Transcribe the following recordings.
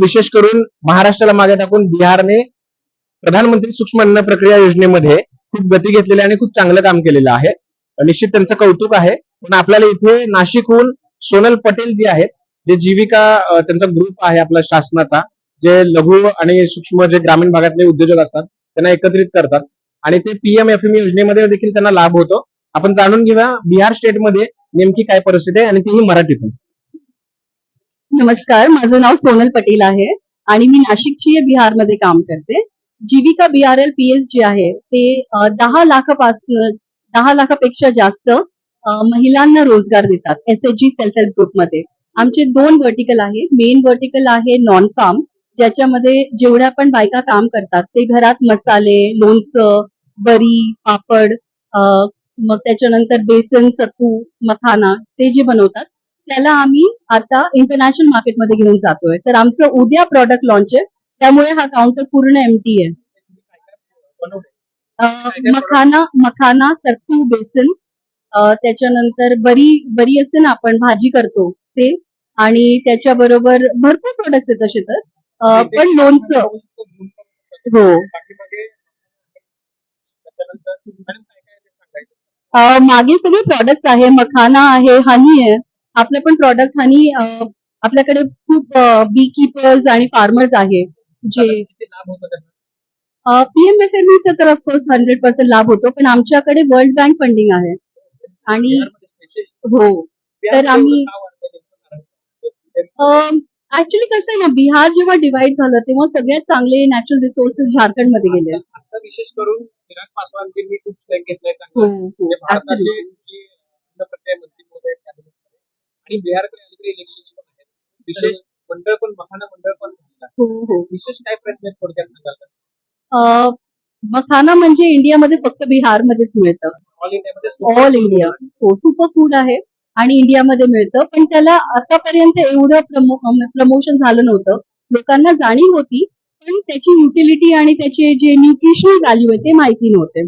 विशेष करून महाराष्ट्राला मागे टाकून बिहारने प्रधानमंत्री सूक्ष्म अन्न प्रक्रिया योजनेमध्ये खूप गती घेतलेली आणि खूप चांगलं काम केलेलं आहे. निश्चित त्यांचं कौतुक आहे. पण आपल्याला इथे नाशिकहून सोनल पटेल जी आहेत जे जीविका त्यांचा ग्रुप आहे आपला शासनाचा जे लघु आणि सूक्ष्म जे ग्रामीण भागातले उद्योजक असतात त्यांना एकत्रित करतात. आणि ते पीएम एफ एम योजनेमध्ये देखील त्यांना लाभ होतो. आपण जाणून घेऊया बिहार स्टेटमध्ये नेमकी काय परिस्थिती आहे आणि तीही मराठीतून. नमस्कार माझं नाव सोनल पटेल आहे आणि मी नाशिकची बिहारमध्ये काम करते. जीविका बीआरएल पी एस जे आहे ते दहा लाखापासून दहा लाखापेक्षा जास्त महिलांना रोजगार देतात S H G self help ग्रुपमध्ये आमचे दोन वर्टिकल आहे मेन वर्टिकल आहे नॉन फार्म ज्याच्यामध्ये जेवढ्या पण बायका काम करतात ते घरात मसाले लोणचं बरी पापड मग त्याच्यानंतर बेसन सत्तू मखाना ते जे बनवतात त्याला आम्ही आता इंटरनॅशनल मार्केटमध्ये घेऊन जातोय. तर आमचं उद्या प्रॉडक्ट लॉन्च आहे. त्यामुळे हा काउंटर पूर्ण एमटी आहे. मखाना मखाना सत्तू बेसन त्याच्यानंतर बरी बरी असते ना आपण भाजी करतो ते. आणि त्याच्याबरोबर भरपूर प्रोडक्ट्स आहेत तसे तर. पण लोणचं. हो. मागे सगळे प्रोडक्ट्स आहे. मखाना आहे हनी आहे. आपलं पण प्रॉडक्ट अं, आपल्याकडे खूप बी कीपर्स आणि फार्मर्स आहे जे पीएम एफ एम चा तर ऑफकोर्स हंड्रेड पर्सेंट लाभ होतो पण आमच्याकडे वर्ल्ड बँक फंडिंग आहे. आणि हो. तर आम्ही ऍक्च्युली कसं आहे ना बिहार जेव्हा डिवाइड झालं तेव्हा सगळ्यात चांगले नॅचरल रिसोर्सेस झारखंडमध्ये गेले. विशेष करून चिराग खूप घेतलाय आणि बिहारकडे अलीकडे इलेक्शन पण आहेत. विशेष मंडळ पण मखाना मंडळ पण झालेलं. हो हो. विशेष काय प्रयत्न आहेत थोडक्यात सांगाल मखाना म्हणजे इंडियामध्ये फक्त बिहारमध्येच मिळतं. ऑल इंडियामध्ये ऑल इंडिया हो सुपर फूड आहे आणि इंडियामध्ये मिळतं. पण त्याला आतापर्यंत एवढं प्रमोशन झालं नव्हतं. लोकांना जाणीव होती पण त्याची युटिलिटी आणि त्याचे जे न्यूट्रिशनल व्हॅल्यू आहे ते माहिती नव्हते.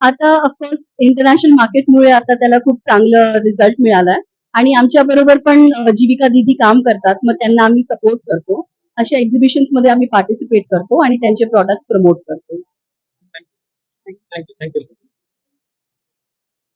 आता ऑफकोर्स इंटरनॅशनल मार्केटमुळे आता त्याला खूप चांगलं रिझल्ट मिळालाय. आणि आमच्या बरोबर पण जीविका दिदी काम करतात. मग त्यांना आम्ही सपोर्ट करतो. अशा एक्झिबिशन्समध्ये आम्ही पार्टिसिपेट करतो आणि त्यांचे प्रॉडक्ट प्रमोट करतो. Thank you thank you